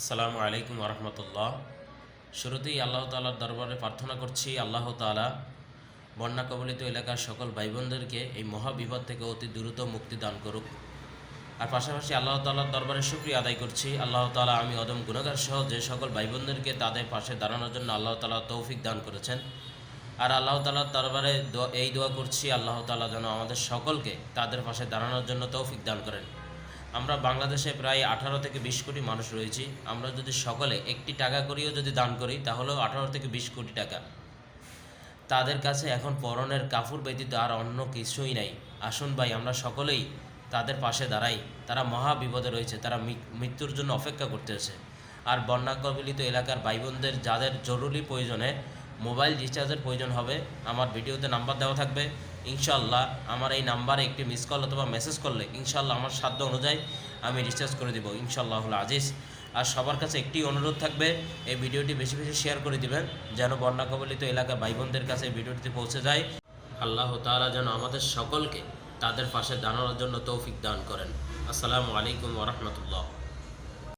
আসসালামু আলাইকুম রহমতুল্লাহ শুরুতেই আল্লাহ তালার দরবারে প্রার্থনা করছি, আল্লাহ তালা বন্যা কবলিত এলাকার সকল ভাই বোনদেরকে এই মহাবিপদ থেকে অতি দ্রুত মুক্তি দান করুক। আর পাশাপাশি আল্লাহ তালার দরবারে শুক্রিয়া আদায় করছি, আল্লাহ তালা আমি অদম গুণগার সহ যে সকল ভাই বোনদেরকে তাদের পাশে দাঁড়ানোর জন্য আল্লাহ তালা তৌফিক দান করেছেন। আর আল্লাহ তালার দরবারে এই দোয়া করছি, আল্লাহ তালা যেন আমাদের সকলকে তাদের পাশে দাঁড়ানোর জন্য তৌফিক দান করেন। আমরা বাংলাদেশে প্রায় আঠারো থেকে বিশ কোটি মানুষ রয়েছি। আমরা যদি সকলে একটি টাকা করিও যদি দান করি, তাহলেও আঠারো থেকে বিশ কোটি টাকা। তাদের কাছে এখন পরনের কাপড় ব্যতীত আর অন্য কিছুই নাই। আসুন ভাই, আমরা সকলেই তাদের পাশে দাঁড়াই। তারা মহা বিপদে রয়েছে, তারা মৃত্যুর জন্য অপেক্ষা করতেছে। আর বন্যা কবলিত এলাকার ভাই বোনদের যাদের জরুরি প্রয়োজনে মোবাইল রিচার্জের প্রয়োজন হবে। আমার ভিডিওতে নাম্বার দেওয়া থাকবে। ইনশাল্লাহ আমার এই নাম্বারে একটি মিস কল অথবা মেসেজ করলে ইনশাল্লাহ আমার সাধ্য অনুযায়ী আমি রিচার্জ করে দেবো। ইনশাল্লাহুল আজিজ। আর সবার কাছে একটি অনুরোধ থাকবে, এই ভিডিওটি বেশি বেশি শেয়ার করে দিবেন, যেন বন্যা কবলিত এলাকা ভাই বোনদের কাছে ভিডিওটি পৌঁছে যায়। আল্লাহ তাআলা যেন আমাদের সকলকে তাদের পাশে দাঁড়ানোর জন্য তৌফিক দান করেন। আসসালামু আলাইকুম ওরহমতুল্লাহ